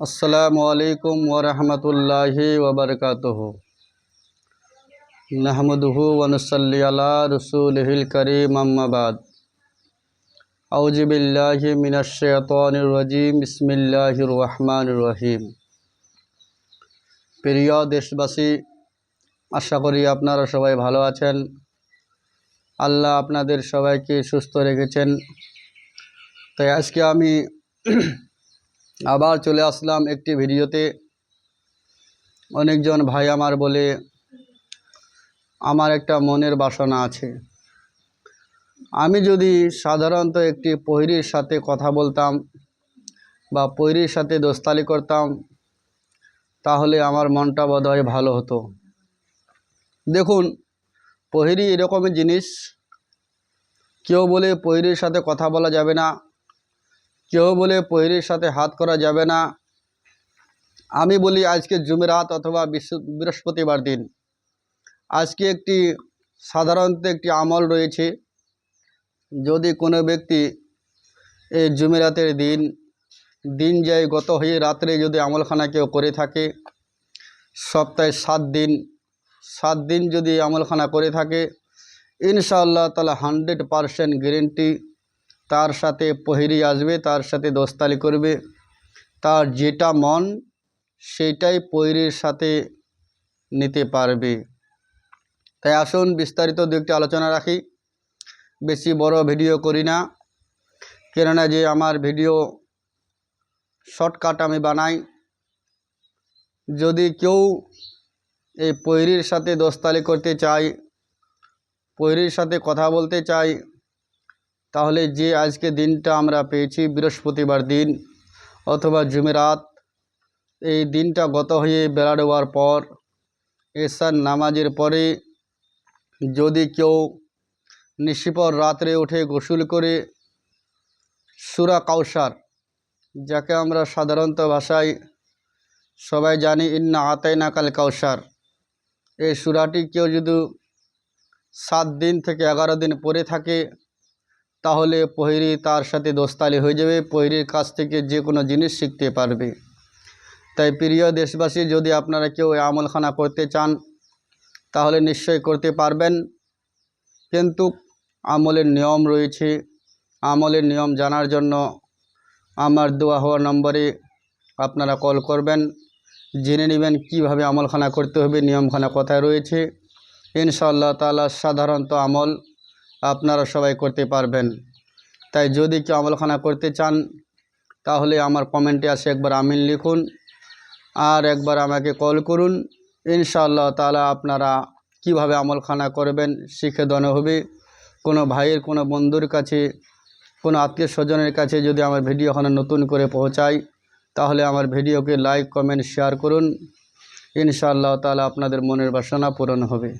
আসসালামু আলাইকুম ওরহমতুল্লাহি ওবরকাতহ নাহমদহু ওনসল্লি আলা রসুলহিল করিম আম্মাবাদ আউজিবিল্লাহি মিনাশাইতানির রাজিম, বিসমিল্লাহির রহমানির রহিম। প্রিয় দেশবাসী, আশা করি আপনারা সবাই ভালো আছেন। আল্লাহ আপনাদের সবাইকে সুস্থ রেখেছেন। তাই আজকে আমি আবার চলে আসলাম একটি ভিডিওতে। অনেকজন ভাই আমার বলে, আমার একটা মনের বাসনা আছে। আমি যদি সাধারণত একটি পহিরির সাথে কথা বলতাম বা পহিরির সাথে দোস্তালি করতাম, তাহলে আমার মনটা বোধহয় ভালো হতো। দেখুন পহিরি এরকমই জিনিস। কেউ বলে পহিরির সাথে কথা বলা যাবে না। কেউ বলে পহিরির সাথে হাত করা যাবে না। আমি বলি আজকে জুমেরাত অথবা বৃহস্পতিবার দিন। আজকে একটি সাধারণত একটি আমল রয়েছে। যদি কোনো ব্যক্তি এই জুমেরাতের দিন দিন যায় গত হয়ে রাত্রে যদি আমলখানা কেউ করে থাকে, সপ্তাহে সাত দিন সাত দিন যদি আমলখানা করে থাকে, ইনশাআল্লাহ তালা হান্ড্রেড পারসেন্ট গ্যারেন্টি তার সাথে পহিরি আসবে, তার সাথে দোস্তালি করবে। তার যেটা মন, সেটাই পহিরির সাথে নিতে পারবে। তাই আসুন বিস্তারিত দু একটি আলোচনা রাখি। বেশি বড় ভিডিও করি না, কেননা যে আমার ভিডিও শর্টকাট আমি বানাই। যদি কেউ এই পৈরির সাথে দোস্তালি করতে চায় পৈরির সাথে কথা বলতে চাই তাহলে যে আজকে দিনটা আমরা পেয়েছি, বৃহস্পতিবার দিন অথবা জুমেরাত, এই দিনটা গত হয়ে বেড়া দেওয়ার পর, এসার নামাজের পরে যদি কেউ নিশিপর রাত্রে উঠে গোসল করে, সুরা কাউসার যাকে আমরা সাধারণত ভাষায় সবাই জানি, ইন্না আতাই নাকাল কাউসার এই সুরাটি কেউ যদি সাত দিন থেকে এগারো দিন পরে থাকে তাহলে পহিরি তার সাথে দোস্তালি হয়ে যাবে, পহিরির কাছ থেকে যে কোনো জিনিস শিখতে পারবে। তাই প্রিয় দেশবাসী, যদি আপনারা কেউ আমলখানা করতে চান, তাহলে নিশ্চয় করতে পারবেন। কিন্তু আমলের নিয়ম রয়েছে। আমলের নিয়ম জানার জন্য আমার দোয়া হওয়া নম্বরে আপনারা কল করবেন। জেনে নেবেন কীভাবে আমলখানা করতে হবে, নিয়মখানা কথায় রয়েছে। ইনশাআল্লাহ তালা সাধারণত আমল আপনারা সবাই করতে পারবেন। তাই যদি কেউ আমলখানা করতে চান, তাহলে আমার কমেন্টে আসে একবার আমিন লিখুন আর একবার আমাকে কল করুন। ইনশাআল্লাহ তালা আপনারা কীভাবে আমলখানা করবেন শিখে দেওয়ানো হবে। কোনো ভাইয়ের, কোনো বন্ধুর কাছে, কোনো আত্মীয় স্বজনের কাছে যদি আমার ভিডিওখানা নতুন করে পৌঁছায়, তাহলে আমার ভিডিওকে লাইক, কমেন্ট, শেয়ার করুন। ইনশাআল্লাহ তালা আপনাদের মনের বাসনা পূরণ হবে।